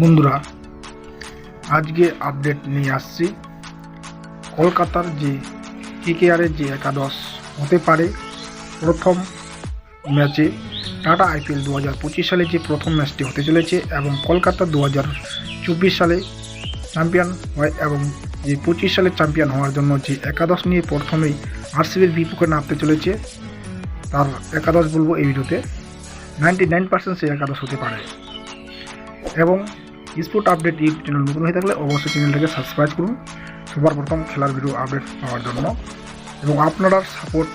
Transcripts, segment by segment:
বন্ধুরা, আজকে আপডেট নিয়ে আসছি। কলকাতার যে কেকেআরের যে একাদশ হতে পারে, প্রথম ম্যাচে টাটা আইপিএল দু হাজার পঁচিশ সালে যে প্রথম ম্যাচটি হতে চলেছে এবং কলকাতা দু হাজার চব্বিশ সালে চ্যাম্পিয়ন হয় এবং যে পঁচিশ সালে চ্যাম্পিয়ন হওয়ার জন্য যে একাদশ নিয়ে প্রথমেই আরসিবির বিপক্ষে নামতে চলেছে, তার একাদশ বলব এই ভিডিওতে। নাইনটি নাইন পার্সেন্ট সেই একাদশ হতে পারে। এবং স্পোর্ট আপডেট ইউটিউব চ্যানেল নতুন হয়ে থাকলে অবশ্যই চ্যানেলটাকে সাবস্ক্রাইব করুন। সবার প্রথম খেলার ভিডিও আপডেট পাওয়ার জন্য। এবং আপনারা সাপোর্ট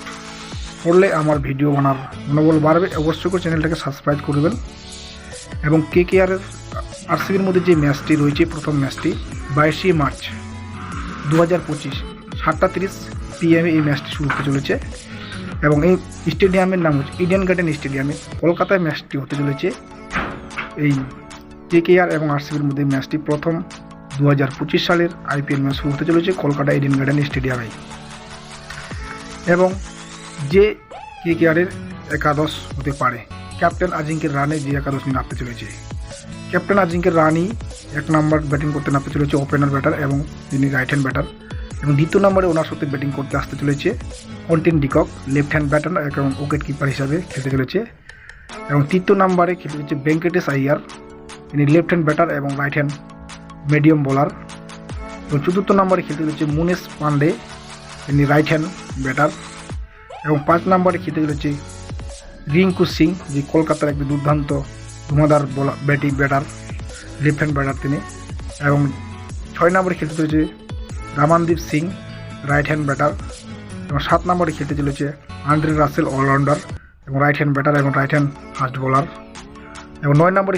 করলে আমার ভিডিও বানার মনোবল বাড়বে। অবশ্যই করে চ্যানেলটাকে সাবস্ক্রাইব করবেন এবং কে কে আর আরসিবির মধ্যে যে ম্যাচটি রয়েছে, প্রথম ম্যাচটি বাইশে মার্চ দু হাজার পঁচিশ সাতটা তিরিশ পিএমে এই ম্যাচটি শুরু হতে চলেছে। এবং এই স্টেডিয়ামের নাম হচ্ছে ইডেন গার্ডেন স্টেডিয়ামে কলকাতায় ম্যাচটি হতে চলেছে। এই কেকেআর এবং আরসিবির মধ্যে ম্যাচটি প্রথম দু হাজার পঁচিশ সালের আইপিএল ম্যাচ শুরু হতে চলেছে কলকাতা ইডেন গার্ডেন স্টেডিয়ামে। এবং যে কেকেআরের একাদশ হতে পারে, ক্যাপ্টেন আজিঙ্কের রানে যে একাদশ নিয়ে নামতে চলেছে। ক্যাপ্টেন আজিঙ্কের রানই এক নম্বর ব্যাটিং করতে নামতে চলেছে ওপেনার ব্যাটার এবং তিনি রাইট হ্যান্ড ব্যাটার এবং দ্বিতীয় নম্বরে ওনার সাথে ব্যাটিং করতে আসতে চলেছে Quinton de Kock left hand batter এবং উইকেট কিপার হিসাবে খেলতে চলেছে। এবং তৃতীয় নম্বরে খেলতে চলেছে ভেঙ্কটেশ আইয়ার। তিনি লেফট হ্যান্ড ব্যাটার এবং রাইট হ্যান্ড মিডিয়াম বোলার। এবং চতুর্থ নম্বরে খেলতে চলেছে মুনেশ পান্ডে। তিনি রাইট হ্যান্ড ব্যাটার। এবং পাঁচ নম্বরে খেলতে চলেছে রিঙ্কু সিং, যে কলকাতার একটি দুর্দান্ত ধুমাদার bowler batting batter left hand batter তিনি। এবং ছয় নম্বরে খেলতে চলেছে Ramandeep Singh right hand batter. এবং সাত নম্বরে খেলতে চলেছে আন্ড্রে রাসেল অলরাউন্ডার এবং রাইট হ্যান্ড ব্যাটার এবং রাইট হ্যান্ড ফাস্ট বোলার। এবং নয় নম্বরে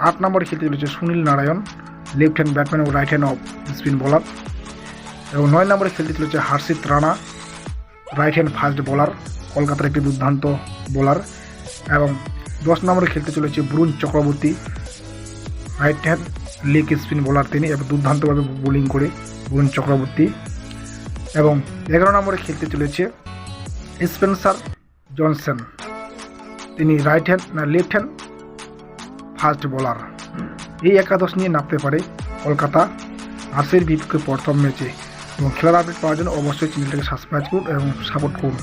আট নম্বরে খেলতে চলেছে Sunil Narine left hand batsman এবং right hand off spin bowler এবং নয় নম্বরে খেলতে চলেছে Harshit Rana right hand fast bowler কলকাতার একটি দুর্দান্ত বোলার এবং দশ নম্বরে খেলতে চলেছে Varun Chakravarthy right hand leg spin bowler তিনি এবং দুর্দান্তভাবে বোলিং করে বরুণ চক্রবর্তী এবং এগারো নম্বরে খেলতে চলেছে স্পেন্সার জনসন তিনি রাইট হ্যান্ড না লেফট হ্যান্ড ফাস্ট বোলার। এই একাদশ নিয়ে নামতে পারে কলকাতা। আর্সের বিপক্ষে প্রথম ম্যাচে। এবং খেলার আপডেট পাওয়ার জন্য অবশ্যই চ্যানেলটাকে সাবস্ক্রাইব করুন এবং সাপোর্ট করুন।